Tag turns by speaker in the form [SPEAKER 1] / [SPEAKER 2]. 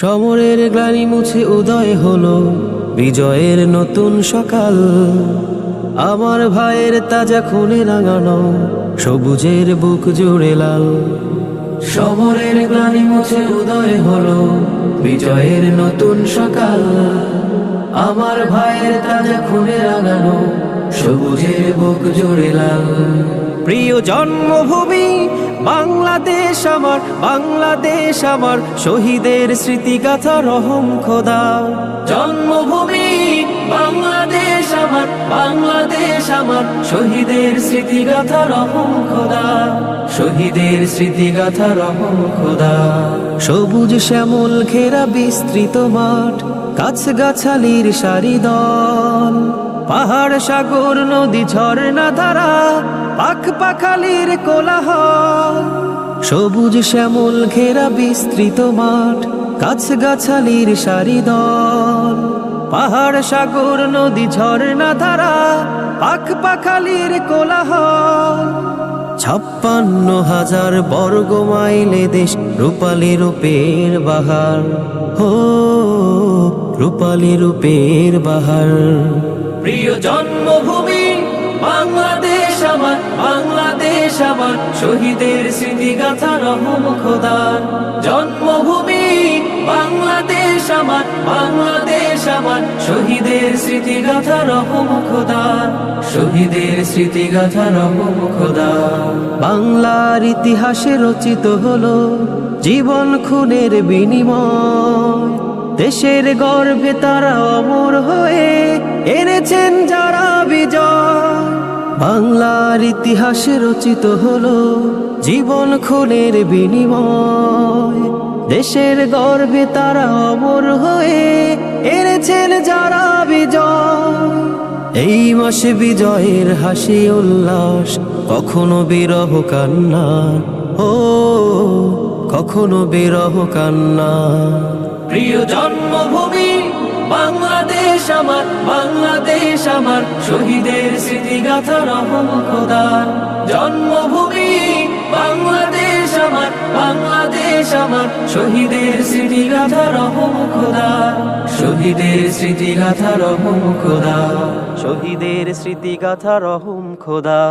[SPEAKER 1] সমরের গ্লানি মুছে উদয় হলো, বিজয়ের নতুন সকাল। আমার ভাইয়ের তাজা খুনে রাঙানো, সবুজের বুক জুড়ে লাল। সমরের গ্লানি মুছে উদয় হলো, বিজয়ের নতুন সকাল। আমার ভাইয়ের তাজা খুনে রাঙানো, সবুজের বুক জুড়ে লাল। প্রিয় জন্মভূমি বাংলাদেশ আমার বাংলাদেশ আমার, শহীদের স্মৃতিগাথা রহম খোদা। জন্মভূমি, বাংলাদেশ আমার বাংলাদেশ আমার, শহীদের স্মৃতিগাথা রহম খোদা। শহীদের স্মৃতিগাথা রহম খোদা। সবুজ শ্যামল ঘেরা বিস্তৃত মাঠ গাছ গাছালির সারি দল। পাহাড় সাগর, নদী ঝর্ণা ধারা পাখ পাখালির কোলাহল। সবুজ শ্যামল ঘেরা বিস্তৃত মাঠ গাছ গাছালির সারি দল। পাহাড়, সাগর, নদী, ঝর্ণা ধারা পাখ পাখালির কোলাহল। ছাপ্পান্ন হাজার বর্গ মাইলে দেশ, রূপালী রূপের বাহার। হো, রূপালী রূপের বাহার। প্রিয় জন্মভূমি, বাংলাদেশ। আমার শহীদের স্মৃতিগাথা রহম খোদার জন্মভূমি, বাংলাদেশ আমার বাংলাদেশ আমার, শহীদের স্মৃতিগাথা রহম খোদার শহীদের স্মৃতিগাথা রহম খোদা। বাংলার ইতিহাসে রচিত হলো জীবন খুনের বিনিময়। দেশের গর্ভে তারা অমর হয়ে এনেছেন যারা বিজয়। বাংলার ইতিহাসে রচিত হলো জীবন খুনের বিনিময়। দেশের গর্বে তারা অমর হয়ে এনেছেন যারা বিজয়। এই মাসে বিজয়ের হাসি উল্লাস, কখনো বিরহ কান্না ও, কখনো বিরহ কান্না প্রিয় জন্মভূমি আমার, বাংলাদেশ আমার, শহীদের স্মৃতিগাথা রহম খোদা। জন্মভূমি, বাংলাদেশ আমার বাংলাদেশ আমার, শহীদের স্মৃতিগাথা রহম খোদা। শহীদের স্মৃতিগাথা রহম খোদা। শহীদের স্মৃতিগাথা রহম খোদা।